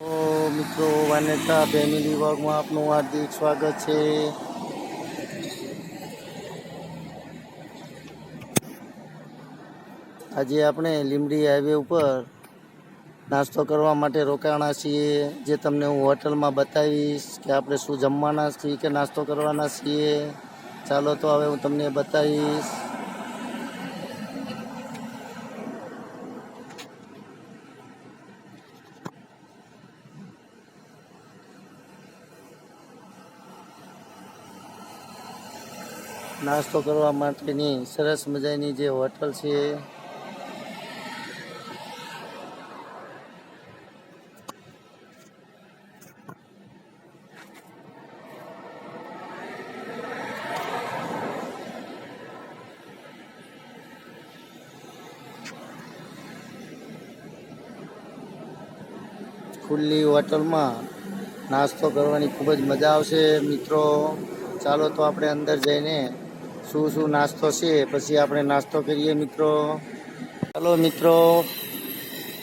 મિત્રો, વાનેતા ફેમિલી વર્ગમાં આપનું હાર્દિક સ્વાગત છે. આજે આપણે લીમડી હાઈવે ઉપર નાસ્તો કરવા માટે રોકાણા છીએ, જે તમને હું હોટલમાં બતાવીશ કે આપણે શું જમવાના છીએ કે નાસ્તો કરવાના છીએ. ચાલો તો હવે હું તમને બતાવીશ. નાસ્તો કરવા માટેની સરસ મજાની જે હોટલ છે. ખુલ્લી હોટલમાં નાસ્તો કરવાની ખૂબ જ મજા આવશે. મિત્રો, ચાલો તો આપણે અંદર જઈને શું શું નાસ્તો છે? પછી આપણે નાસ્તો કરીએ મિત્રો. ચાલો મિત્રો,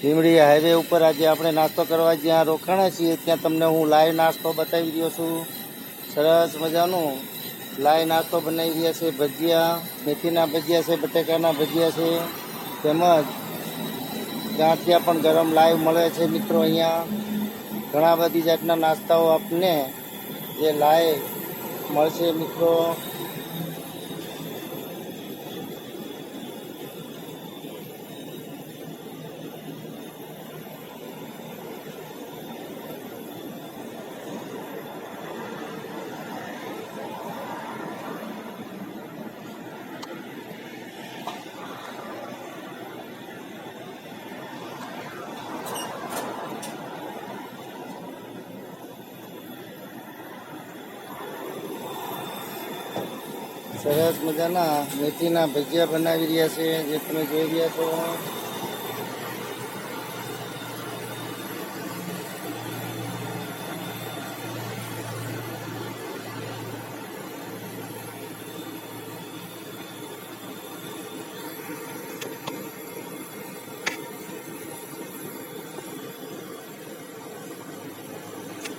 ભીમડી હાઈવે ઉપર આજે આપણે નાસ્તો કરવા જ્યાં રોકાણા છીએ, ત્યાં તમને હું લાઈવ નાસ્તો બતાવી રહ્યો છું. સરસ મજાનું. લાઈવ નાસ્તો બનાવી રહ્યા છે ભજીયા, મેથીના ભજીયા છે, બટેકાના ભજીયા છે, તેમજ ગાંઠિયા પણ ગરમ લાઈવ મળે છે મિત્રો અહીંયા. ઘણા બધી જાતના નાસ્તાઓ આપને જે લાઈવ મળશે મિત્રો. સરસ મજાના મેથીના ભજીયા બનાવી રહ્યા છે જે તમે જોઈ રહ્યા છો.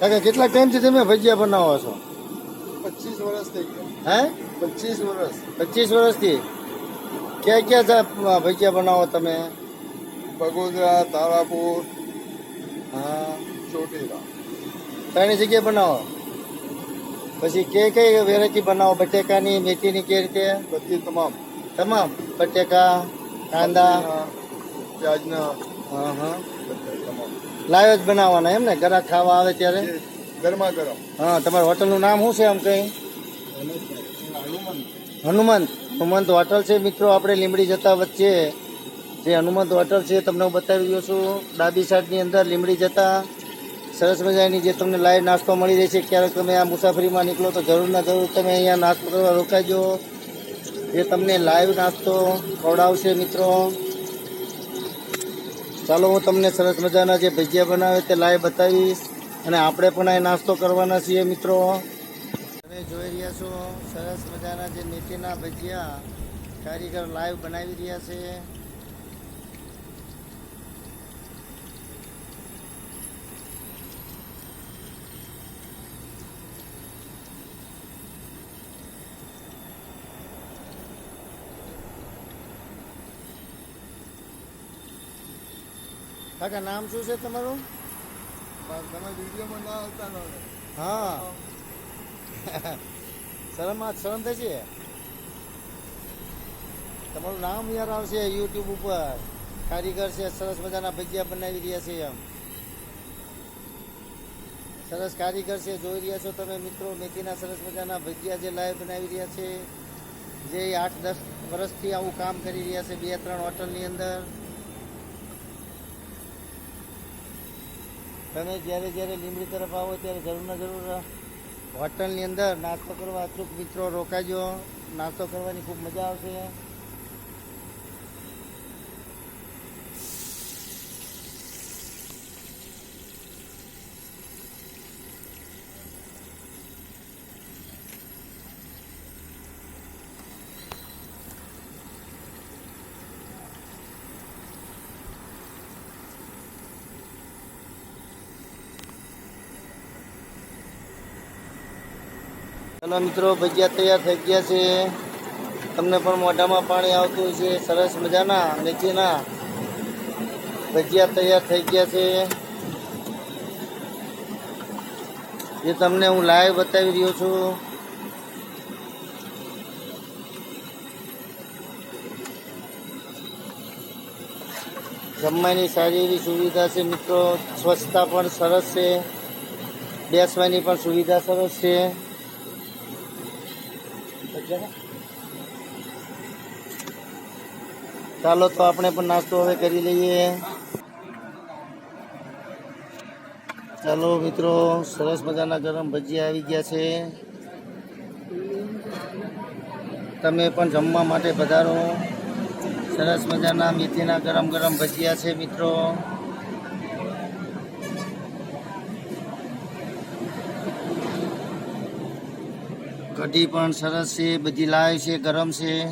કાકા કેટલા ટાઈમથી તમે ભજીયા બનાવો છો? પચીસ વર્ષ થઈ ગયા. હે? પચીસ વર્ષ. પચીસ વર્ષથી? ક્યાં ક્યાં ભજીયા બનાવો તમે? બગોદરા તારાપુર હા. ચોટીલા. ત્રણ જગ્યાએ બનાવો? પછી કે કઈ વેરાયટી બનાવો? બટેકાની મેથીની કે રીતે? બધી તમામ. તમામ? બટેકા કાંદા? પ્યાજના. હા હા. લાઈવ જ બનાવવાના એમ ને? ઘરા ખાવા આવે ત્યારે? ગરમા ગરમ. હા તમારા હોટલનું નામ શું છે આમ કઈ? હનુમંત. હનુમંત હોટલ છે. મિત્રો, આપણે લીમડી જતા વચ્ચે જે હનુમંત હોટલ છે, તમને હું બતાવી રહ્યો છું. ડાબી સાઈડની અંદર લીમડી જતા. સરસ મજાની જે તમને લાઈવ નાસ્તો મળી રહેશે, ક્યારેક તમે આ મુસાફરીમાં નીકળો તો જરૂર ના જરૂર તમે અહીંયા નાસ્તો કરવા રોકાજો જે તમને લાઈવ નાસ્તો ખવડાવશે, મિત્રો. ચાલો, હું તમને સરસ મજાના જે ભજીયા બનાવે તે લાઈવ બતાવીશ. અને આપણે પણ અહીં નાસ્તો કરવાના છીએ, મિત્રો. જોઈ રહ્યા છો. સરસ મજાના જે મેથીના ભજીયા કારીગર લાઈવ બનાવી રહ્યા છે. કાકા નામ શું છે તમારું? પણ તમે વિડીયોમાં ના આવતા ન રહે. હા. શરમ આ શરમ થશે. તમારું નામ યાર આવશે યુટ્યુબ ઉપર. કારીગર છે, સરસ મજાના ભજીયા બનાવી રહ્યા છે એમ. સરસ કારીગર છે, જોઈ રહ્યા છો તમે મિત્રો, મેથીના સરસ મજાના ભજીયા જે લાઈવ બનાવી રહ્યા છે. જે આઠ, દસ વર્ષથી આવું કામ કરી રહ્યા છે, બે, ત્રણ હોટલની અંદર. તમે જ્યારે જ્યારે લીંબડી તરફ આવો ત્યારે જરૂરના જરૂર હોટલની અંદર નાસ્તો કરવા અચૂક મિત્રો રોકાજો. નાસ્તો કરવાની ખૂબ મજા આવશે. ચાલો મિત્રો ભજીયા તૈયાર થઈ ગયા છે. તમને પણ મોઢામાં પાણી આવતું છે સરસ મજાના મેથીના ભજીયા તૈયાર થઈ ગયા છે. જે તમને હું લાઈવ બતાવી રહ્યો છું. જમવાની સારી એવી સુવિધા છે મિત્રો. સ્વચ્છતા પણ સરસ છે. બેસવાની પણ સુવિધા સરસ છે. ચાલો તો આપણે પણ નાસ્તો હવે કરી લઈએ. ચાલો મિત્રો, સરસ મજાના ગરમ ભજીયા આવી ગયા છે. તમે પણ જમવા માટે પધારો. સરસ મજાના મેથીના ગરમ ગરમ ભજીયા છે મિત્રો. કઢી પણ સરસ છે, બધી લાઈવ છે, ગરમ છે.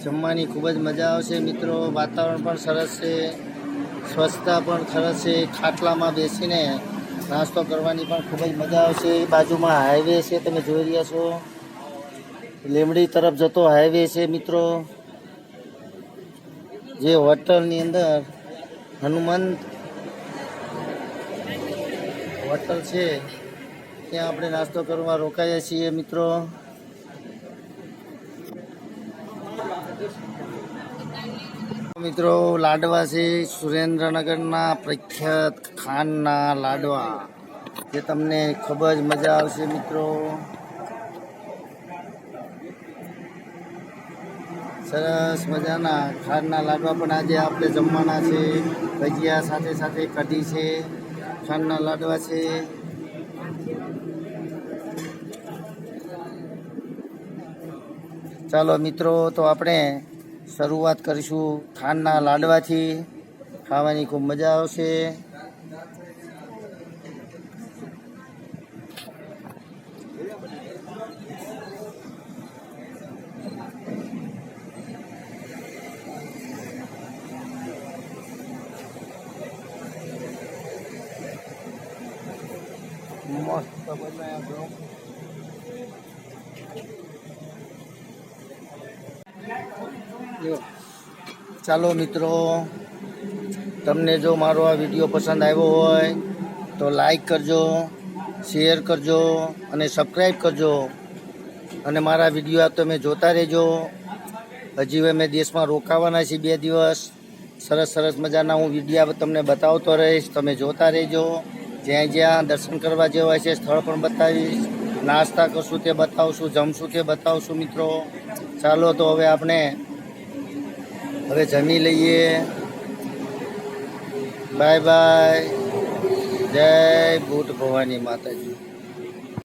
જમવાની ખૂબ જ મજા આવશે મિત્રો, વાતાવરણ પણ સરસ છે, સ્વચ્છતા પણ સરસ છે, ખાટલામાં બેસીને નાસ્તો કરવાની પણ ખૂબ જ મજા આવશે. બાજુમાં હાઈવે છે, તમે જોઈ રહ્યા છો. લીમડી તરફ જતો હાઈવે છે, મિત્રો. જે હોટલની અંદર હનુમંત હોટલ છે. ત્યાં આપણે નાસ્તો કરવા રોકાયા છીએ, મિત્રો. મિત્રો, લાડવા છે સુરેન્દ્રનગરના પ્રખ્યાત ખાનના લાડવા. જે તમને ખૂબ જ મજા આવશે, મિત્રો. સરસ મજાના ખાંડના લાડવા પણ આજે આપણે જમવાના છે. ભજીયા સાથે સાથે કઢી છે ખાંડના લાડવા છે. ચાલો મિત્રો, તો આપણે શરૂઆત કરીશું ખાંડના લાડવાથી ખાવાની ખૂબ મજા આવશે મસ્ત બનાવ્યા bro. જો ચાલો મિત્રો, તમને જો મારો આ વીડિયો પસંદ આવ્યો હોય, તો લાઈક કરજો શેર કરજો અને સબસ્ક્રાઈબ કરજો. અને મારા વીડિયો તમે જોતા રહેજો. હજી હવે મેં દેશમાં રોકાવાના છે બે દિવસ. સરસ સરસ મજાના હું વિડીયા તમને બતાવતો રહીશ. તમે જોતા રહેજો. જ્યાં જ્યાં દર્શન કરવા જેવા છે સ્થળ પણ બતાવીશ. નાસ્તા કરશું તે બતાવશું, જમશું તે બતાવશું મિત્રો. ચાલો તો હવે આપણે હવે જમી લઈએ. બાય બાય જય ભૂત ભવાની માતાજી.